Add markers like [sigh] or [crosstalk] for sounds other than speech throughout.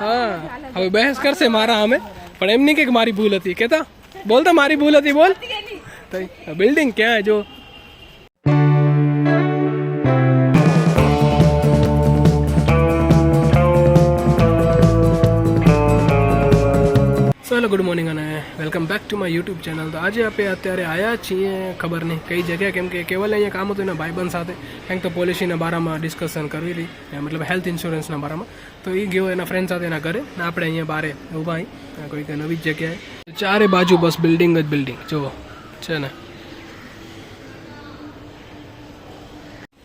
હા હવે બહેસ કરશે મારા અમે પણ એમ નહીં કે મારી ભૂલ હતી કેતા? બોલતા મારી ભૂલ હતી બોલ. બિલ્ડિંગ ક્યાં જો? ગુડ મોર્નિંગ અને welcome back to my YouTube channel તો આજે આપણે અત્યારે આવ્યા છીએ, ખબર નહીં કઈ જગ્યાએ કેમ કે કેવલ અહીંયા કામ હતું એના ભાઈબંધ સાથે. કંઈક તો પોલિસીના બારામાં ડિસ્કશન કરવી હતી મતલબ હેલ્થ ઇન્સ્યોરન્સના બારામાં. તો એ ગયો એના ફ્રેન્ડ સાથે એના ઘરે, ને આપણે અહીંયા બારે ઊભા કોઈક નવી જગ્યાએ. ચારે બાજુ બસ બિલ્ડિંગ જ બિલ્ડિંગ જુઓ, છે ને?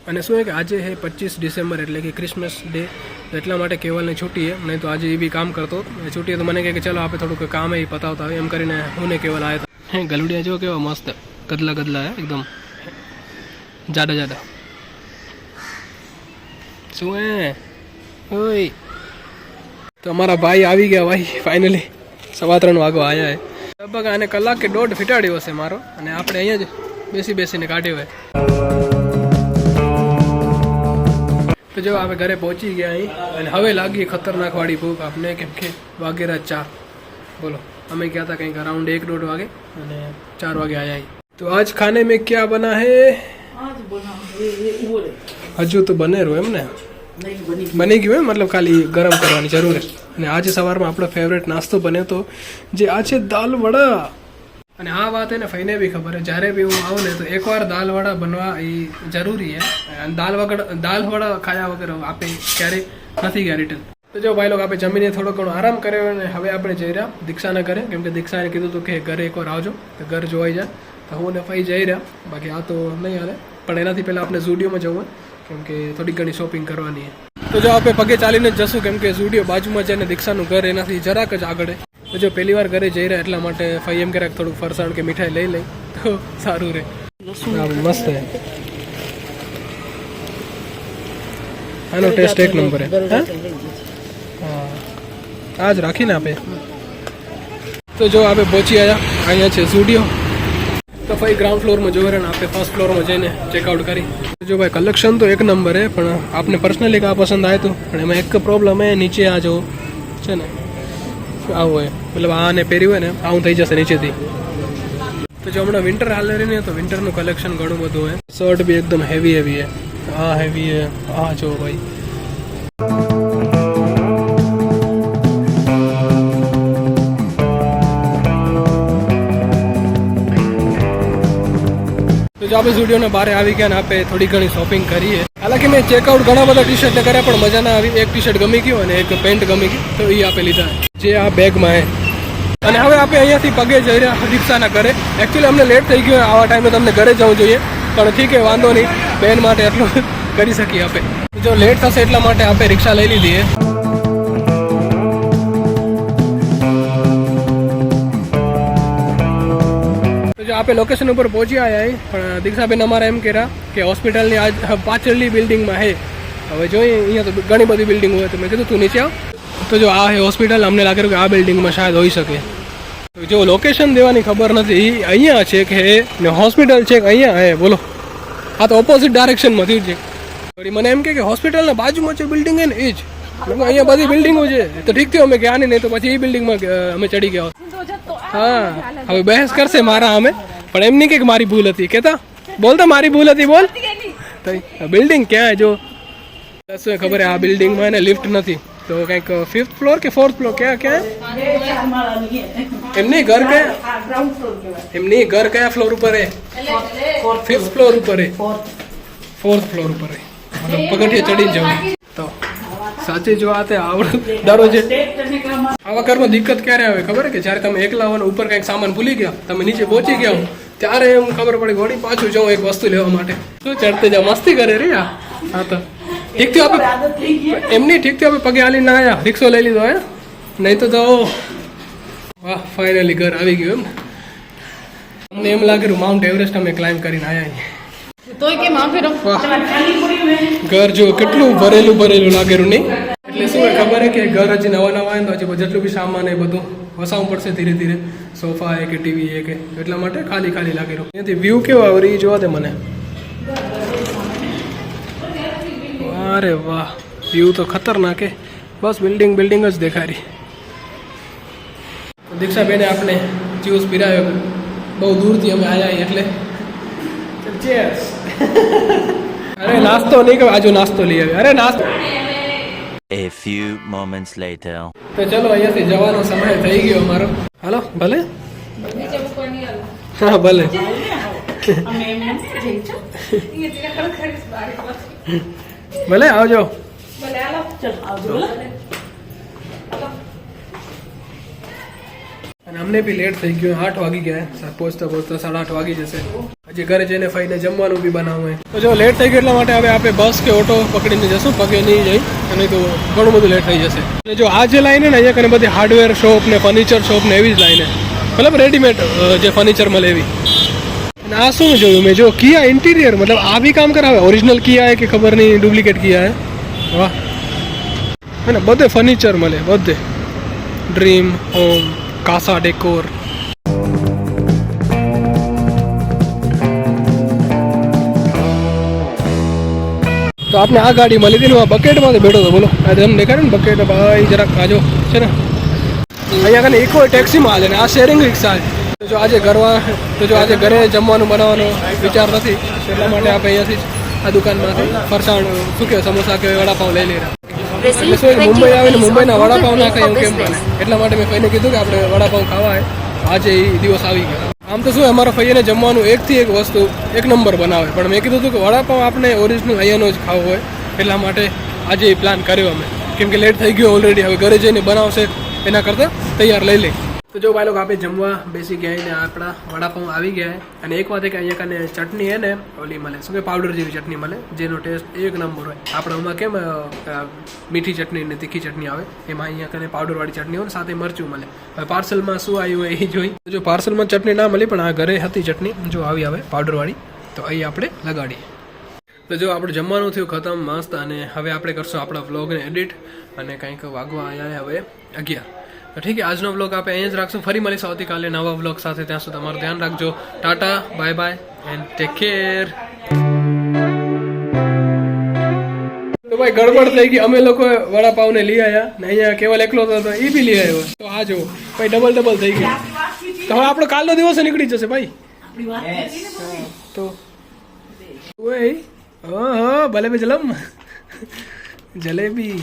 અને શું કે આજે હે પચીસ ડિસેમ્બર એટલે કે ક્રિસમસ ડે એટલા માટે કેવલને છૂટી છે નહીં તો આજે એ બી કામ કરતો. છૂટીએ તો મને કહે કે ચલો આપણે થોડુંક કામ એ પતાવતા એમ કરીને હું ને કેવલ આવ્યા હતા હે, ગલુડિયા જો કેવા મસ્ત, ગદલા ગદલા હે, એકદમ જાડા જાડા. શું હે? ઓય. તો અમારા ભાઈ આવી ગયા ભાઈ ફાઇનલી સવા ત્રણ વાગવા આવ્યા હે. લગભગ આને કલાક કે દોઢ ફીટાડ્યો હશે મારો. અને આપણે અહીંયા જ બેસી બેસીને કાઢ્યો હોય તો જો અમે ઘરે પહોંચી ગયા અહીં અને હવે લાગી ખતરનાક વાળી ભૂખ આપને કેમ કે વાગેરા ચાર. બોલો અમે ગયા હતા કંઈક અરાઉન્ડ એક દોઢ વાગે અને ચાર વાગે આયા અહીં. તો આજ ખાને મેં ક્યાં બના હે હજુ તો બને રહ્યું એમ ને? બની ગયું. એમ? મતલબ ખાલી ગરમ કરવાની જરૂર અને આજે સવારમાં આપણો ફેવરેટ નાસ્તો બન્યો તો જે આ છે દાલ વડા. અને આ વાત એને ફઈને બી ખબર છે. જ્યારે બી હું આવું ને તો એકવાર દાલ વડા બનવા એ જરૂરી છે. દાલ વગર દાલ વડા ખાયા વગર આપે ક્યારેય નથી ગયા રિટર્ન તો જો ભાઈ લોકો આપણે જમીને થોડો ઘણો આરામ કર્યો અને હવે આપણે જઈ રહ્યા દીક્ષાના ઘરે. કેમ કે દીક્ષાએ કીધું હતું કે ઘરે એકવાર આવજો, તો ઘર જોવાઈ જાય તો હું ને ફઈ જઈ રહ્યા. બાકી આ તો નહીં હાલે. પણ એનાથી પહેલાં આપણે ઝુડિયોમાં જવું કેમ કે થોડી ઘણી શોપિંગ કરવાની તો જો આપણે પગે ચાલીને જ જશું, કેમ કે ઝુડિયો બાજુમાં છે ને દીક્ષાનું ઘર એનાથી જરાક જ આગળ જો પહેલી વાર ઘરે જઈ રહ્યા એટલા માટે ફાઈ એમ ક્યારેક થોડું ફરસાણ કે મીઠાઈ લઈ લઈ તો સારું રહે. મસ્ત હે આનો ટેસ્ટ એક નંબર હે હા? હા. આ રાખીને આપે. તો જો આપણે પહોંચી આવ્યા અહીંયા છે સ્ટુડિયો તો ભાઈ ગ્રાઉન્ડ ફ્લોરમાં જોવે ને આપણે ફર્સ્ટ ફ્લોરમાં જઈને ચેકઆઉટ કરી. જો ભાઈ કલેક્શન તો એક નંબર હે પણ આપને પર્સનલી કા પસંદ આવ્યું હતું પણ એમાં એક પ્રોબ્લેમ હે નીચે આ જો છે ને. આવું હોય. મતલબ આને પહેર્યું હોય ને, આવું થઈ જશે નીચેથી. તો જો હમણાં વિન્ટર હાલે રહી ને, તો વિન્ટરનું કલેક્શન ઘણું બધું હોય. શર્ટ બી એકદમ હેવી હેવી હે. આ હેવી હે. આ જો ભાઈ. જો આપણે સ્ટુડિયોને બહાર આવી ગયા ને આપણે થોડી ઘણી શોપિંગ કરીએ. હાલાકી મેં ચેકઆઉટ ઘણા બધા ટી શર્ટ કર્યા, પણ મજા ના આવી. એક ટી શર્ટ ગમી ગયું અને એક પેન્ટ ગમી ગયું તો એ આપે લીધા. જે આ બેગમાં અને હવે આપણે અહીંયાથી પગે જઈ રહ્યા રિક્ષાના ઘરે. એકચ્યુઅલી અમને લેટ થઈ ગયો આવા ટાઈમે તમને ઘરે જવું જોઈએ. પણ ઠીક છે, વાંધો નહીં. બેન માટે એટલું [laughs] કરી શકીએ આપણે જો લેટ થશે એટલા માટે આપણે રિક્ષા લઈ લીધી જો આપણે લોકેશન ઉપર પહોંચી આવ્યા પણ દીક્ષાબેન અમારા એમ કહેરા કે હોસ્પિટલની આજ પાછળની બિલ્ડિંગમાં હે. હવે જોઈએ, અહીંયા તો ઘણી બધી બિલ્ડિંગ હોય, તો મેં કીધું તું નીચે આવ. તો જો આ હોસ્પિટલ, અમને લાગે કે આ બિલ્ડિંગમાં શાયદ હોઈ શકે. જો લોકેશન દેવાની ખબર નથી અહીંયા છે કે ને હોસ્પિટલ છે કે અહીંયા? હે, બોલો. આ તો ઓપોઝિટ ડાયરેક્શનમાંથી છે. મને એમ કે હોસ્પિટલના બાજુમાં જે બિલ્ડિંગ હે ને એ જ. અહીંયા બધી બિલ્ડિંગો છે. તો ઠીક થયું, અમે ગયા નહીં તો પછી એ બિલ્ડિંગમાં અમે ચડી ગયા. હા, હવે બહેસ કરશે મારા અમે. પણ એમ નહીં કે મારી ભૂલ હતી. કેતા? બોલતા મારી ભૂલ હતી, બોલ. બિલ્ડિંગ ક્યાં જો? શું ખબર આ બિલ્ડિંગમાં એને લિફ્ટ નથી. તો કંઈક ફિફ્થ ફ્લોર કે ફોર્થ ફ્લોર ક્યાં ક્યાં? એમની ઘર કયા? એમની ઘર કયા ફ્લોર ઉપર ફિફ્થ ફ્લોર ઉપર ફોર્થ ફ્લોર ઉપર મતલબ પગઠીએ ચડી જવું. તો સાચી જો આ તે આવડો છે આવા ઘરમાં દિક્કત ક્યારે આવે? ખબર કે જ્યારે તમે એકલા હો ઉપર કંઈક સામાન ભૂલી ગયા, તમે નીચે પહોંચી ગયા ત્યારે એમ ખબર પડી વળી પાછું જાઉં એક વસ્તુ લેવા માટે. શું ચડતે જાવ મસ્તી કરે રે આ? તો. ઠીક થયું આપણે એમ નહીં ઠીક થયું આપણે પગે હાલી ના આવ્યા રિક્ષો લઈ લીધો હે? નહીં તો તો વાહ ફાઇનલી ઘર આવી ગયું એમ અમને એમ લાગેલું માઉન્ટ એવરેસ્ટ અમે ક્લાઇમ્બ કરીને આવ્યા અહીં તોય કેમ આ ઘર જો કેટલું ભરેલું ભરેલું લાગેલું નહીં? એટલે શું ખબર છે કે ઘર હજી નવા નવા હોય તો હજી જેટલું બી સામાન એ બધું વસાવવું પડશે ધીરે ધીરે. સોફા એ કે ટીવી એ કે એટલા માટે ખાલી ખાલી લાગેલું અહીંયાથી વ્યૂ કેવો આવે? એ જોવા દે મને. અરે વાહ વ્યૂ તો ખતરનાક હે. બસ બિલ્ડિંગ બિલ્ડિંગ જ દેખાય રહી દીક્ષાબેને આપણે જ્યુસ પીરાવ્યો. બહુ દૂરથી અમે આવ્યા એટલે. અરે નાસ્તો નહીં કે આજુ નાસ્તો લઈ આવ્યો. અરે નાસ્તો. A few moments later. તો ચલો અહીંયાથી જવાનો સમય થઈ ગયો અમારો. હાલો ભલે? હા ભલે. ભલે આવજો. અને અમને બી લેટ થઈ ગયું આઠ વાગી ગયા પહોંચતા પહોંચતા સાડા આઠ વાગી જશે. હજી ઘરે જઈને ફઈને જમવાનું બી બનાવવું તો જો લેટ થઈ ગયું એટલા માટે હવે આપણે બસ કે ઓટો પકડીને જશું પગે નહીં જઈ. અને તો ઘણું બધું લેટ થઈ જશે. અને જો આ જે લાઈન ને અહીંયા કને બધી હાર્ડવેર શોપ ને ફર્નિચર શોપ ને એવી જ લાઈન બરાબર મતલબ રેડીમેડ જે ફર્નિચર મળે એવી. અને આ શું જોયું મેં? જો કિયા ઇન્ટિરિયર મતલબ આ બી કામ કરાવે? ઓરિજિનલ કિયા કે ખબર નહીં? ડુપ્લિકેટ કિયા હે? વાહ. હે ને બધે ફર્નિચર મળે, બધે. ડ્રીમ હોમ કાસા ડેકોર તો આપણે આ ગાડી મળી હતી ને આ બકેટમાં બેઠો હતો, બોલો. આ તમને દેખાડે ને બકેટ ભાઈ જરાક આજો છે ને. અહીંયા કને ઇકો ટેક્સીમાં હાલે ને, આ શેરિંગ રિક્ષા છે. જો આજે ઘરમાં તો જો આજે ઘરે જમવાનું બનાવવાનો વિચાર નથી એટલા માટે આપણે અહીંયાથી જ આ દુકાનમાંથી ફરસાણ શું કે સમોસા કે વડાપાઉં લઈ લઈ રહ્યા. મુંબઈ આવીને મુંબઈના વડાપાઉં ના ખાઈ કેમ બને એટલા માટે મેં ફઈને કીધું કે આપણે વડાપાઉં ખાવા આજે એ દિવસ આવી ગયો. આમ તો શું અમારા ફૈયાને જમવાનું એકથી એક વસ્તુ એક નંબર બનાવે. પણ મેં કીધું હતું કે વડાપાઉં આપણે ઓરિજિનલ અહીંયાનો જ ખાવો હોય. એટલા માટે આજે એ પ્લાન કર્યો અમે. કેમ કે લેટ થઈ ગયો ઓલરેડી હવે ઘરે જઈને બનાવશે એના કરતાં તૈયાર લઈ લઈ. તો જો ભાઈ લોકો આપણે જમવા બેસી ગયા ને આપણા વડાપાઉં આવી ગયા અને એક વાત કે અહીંયા કને ચટણી હે ને, ઓલી મળે. શું કે પાવડર જેવી ચટણી મળે, જેનો ટેસ્ટ એક નંબર હોય. આપણામાં કેમ મીઠી ચટણી ને તીખી ચટણી આવે? એમાં અહીંયા કને પાવડરવાળી ચટણી હોય ને, સાથે મરચું મળે. હવે પાર્સલમાં શું આવ્યું હોય એ જોઈ. જો પાર્સલમાં ચટણી ના મળી, પણ આ ઘરે હતી ચટણી. જો આવી આવે પાવડરવાળી તો અહીં આપણે લગાડીએ. તો જો આપણું જમવાનું થયું ખતમ, મસ્ત. અને હવે આપણે કરશું આપણા વ્લોગને એડિટ અને કંઈક વાગવા આવ્યા હવે અગિયાર. ઠીક છે, આજનો બ્લોગ આપણે અહીંયા જ રાખશું. ફરી મળીશું આવતીકાલે નવા બ્લોગ સાથે. ત્યાં સુધી તમારું ધ્યાન રાખજો. Tata bye bye and take care તો ભાઈ, ગડબડ થઈ ગઈ. અમે લોકો વડાપાવને લઈ આવ્યા ને અહીંયા કેવલ એકલો હતો એ બી લઈ આવ્યો. તો આ જો ભાઈ ડબલ ડબલ થઈ ગયું. તો હવે આપણો કાલનો દિવસ નીકળી જશે, ભાઈ. તો, ઓય, હા ભલે બે જલમ. જલેબી.